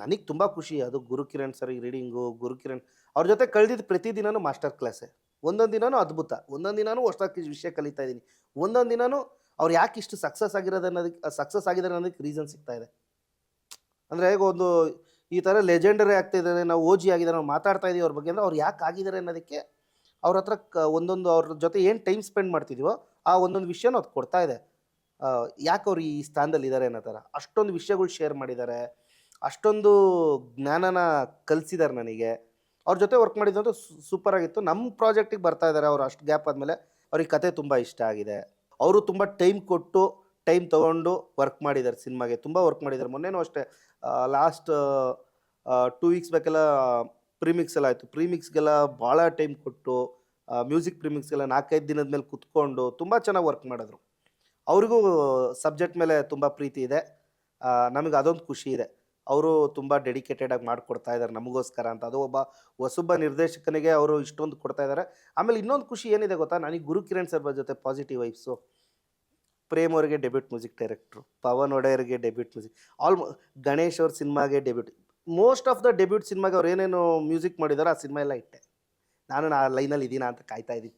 ನನಗೆ ತುಂಬ ಖುಷಿ ಅದು ಗುರುಕಿರಣ್ ಸರ್ ರೀಡಿಂಗು ಗುರುಕಿರಣ್ ಅವ್ರ ಜೊತೆ ಕಳೆದಿದ್ದು ಪ್ರತಿದಿನನೂ ಮಾಸ್ಟರ್ ಕ್ಲಾಸೇ ಒಂದೊಂದು ದಿನನೂ ಅದ್ಭುತ. ಒಂದೊಂದು ದಿನವೂ ಹೊಸದಾಗಿ ವಿಷಯ ಕಲಿತಾ ಇದ್ದೀನಿ ಒಂದೊಂದು ದಿನವೂ ಅವ್ರು ಯಾಕೆ ಇಷ್ಟು ಸಕ್ಸಸ್ ಆಗಿರೋದು ಅನ್ನೋದಕ್ಕೆ ಸಕ್ಸಸ್ ಆಗಿದ್ದಾರೆ ಅನ್ನೋದಕ್ಕೆ ರೀಸನ್ ಸಿಗ್ತಾ ಇದೆ. ಅಂದರೆ ಹೇಗೆ ಒಂದು ಈ ಥರ ಲೆಜೆಂಡರಿ ಆಗ್ತಾ ಇದ್ದಾರೆ ನಾವು ಓಜಿ ಆಗಿದ್ದಾರೆ ನಾವು ಮಾತಾಡ್ತಾ ಇದ್ದೀವಿ ಅವ್ರ ಬಗ್ಗೆ ಅಂದರೆ ಅವ್ರು ಯಾಕೆ ಆಗಿದ್ದಾರೆ ಅನ್ನೋದಕ್ಕೆ ಅವ್ರ ಹತ್ರ ಒಂದೊಂದು ಅವ್ರ ಜೊತೆ ಏನು ಟೈಮ್ ಸ್ಪೆಂಡ್ ಮಾಡ್ತಿದ್ದೀವೋ ಆ ಒಂದೊಂದು ವಿಷಯನೂ ಅದು ಕೊಡ್ತಾ ಇದೆ. ಯಾಕೆ ಅವ್ರು ಈ ಸ್ಥಾನದಲ್ಲಿ ಇದ್ದಾರೆ ಅನ್ನೋ ಥರ ಅಷ್ಟೊಂದು ವಿಷಯಗಳು ಶೇರ್ ಮಾಡಿದ್ದಾರೆ ಅಷ್ಟೊಂದು ಜ್ಞಾನನ ಕಲಿಸಿದ್ದಾರೆ ನನಗೆ. ಅವ್ರ ಜೊತೆ ವರ್ಕ್ ಮಾಡಿದಂತೂ ಸೂಪರ್ ಆಗಿತ್ತು. ನಮ್ಮ ಪ್ರಾಜೆಕ್ಟಿಗೆ ಬರ್ತಾ ಇದ್ದಾರೆ ಅವರು ಅಷ್ಟು ಗ್ಯಾಪ್ ಆದಮೇಲೆ ಅವ್ರಿಗೆ ಕತೆ ತುಂಬ ಇಷ್ಟ ಆಗಿದೆ. ಅವರು ತುಂಬ ಟೈಮ್ ಕೊಟ್ಟು ಟೈಮ್ ತೊಗೊಂಡು ವರ್ಕ್ ಮಾಡಿದ್ದಾರೆ ಸಿನಿಮಾಗೆ ತುಂಬ ವರ್ಕ್ ಮಾಡಿದ್ದಾರೆ ಮೊನ್ನೆನೂ ಅಷ್ಟೇ ಲಾಸ್ಟ್ ಟೂ ವೀಕ್ಸ್ ಬೇಕೆಲ್ಲ ಪ್ರೀಮಿಕ್ಸ್ ಎಲ್ಲ ಆಯಿತು. ಪ್ರೀಮಿಕ್ಸ್ಗೆಲ್ಲ ಭಾಳ ಟೈಮ್ ಕೊಟ್ಟು ಮ್ಯೂಸಿಕ್ ಪ್ರೀಮಿಕ್ಸ್ಗೆಲ್ಲ ನಾಲ್ಕೈದು ದಿನದ ಮೇಲೆ ಕುತ್ಕೊಂಡು ತುಂಬ ಚೆನ್ನಾಗಿ ವರ್ಕ್ ಮಾಡಿದ್ರು. ಅವ್ರಿಗೂ ಸಬ್ಜೆಕ್ಟ್ ಮೇಲೆ ತುಂಬ ಪ್ರೀತಿ ಇದೆ. ನಮಗೆ ಅದೊಂದು ಖುಷಿ ಇದೆ. ಅವರು ತುಂಬ ಡೆಡಿಕೇಟೆಡ್ ಆಗಿ ಮಾಡಿಕೊಡ್ತಾ ಇದ್ದಾರೆ ನಮಗೋಸ್ಕರ ಅಂತ. ಅದು ಒಬ್ಬ ಹೊಸೊಬ್ಬ ನಿರ್ದೇಶಕನಿಗೆ ಅವರು ಇಷ್ಟೊಂದು ಕೊಡ್ತಾ ಇದ್ದಾರೆ ಆಮೇಲೆ ಇನ್ನೊಂದು ಖುಷಿ ಏನಿದೆ ಗೊತ್ತಾ? ನನಗೆ ಗುರು ಕಿರಣ್ ಸರ್ ಜೊತೆ ಪಾಸಿಟಿವ್ ವೈಫ್ಸು ಪ್ರೇಮ್ ಅವರಿಗೆ ಡೆಬ್ಯೂಟ್ ಮ್ಯೂಸಿಕ್ ಡೈರೆಕ್ಟ್ರು ಪವನ್ ಒಡೆಯರ್ಗೆ ಡೆಬ್ಯೂಟ್ ಮ್ಯೂಸಿಕ್ ಆಲ್ಮೋ ಗಣೇಶ್ ಅವ್ರ ಸಿನಿಮಾಗೆ debut most of the debut ಸಿನಿಮಾಗೆ ಅವ್ರು ಏನೇನು ಮ್ಯೂಸಿಕ್ ಮಾಡಿದಾರೋ, ಆ ಸಿನಿಮಾ ಎಲ್ಲ ಇಟ್ಟೆ. ನಾನು ಆ ಲೈನಲ್ಲಿ ಇದ್ದೀನಾ ಅಂತ ಕಾಯ್ತಾ ಇದ್ದೀನಿ.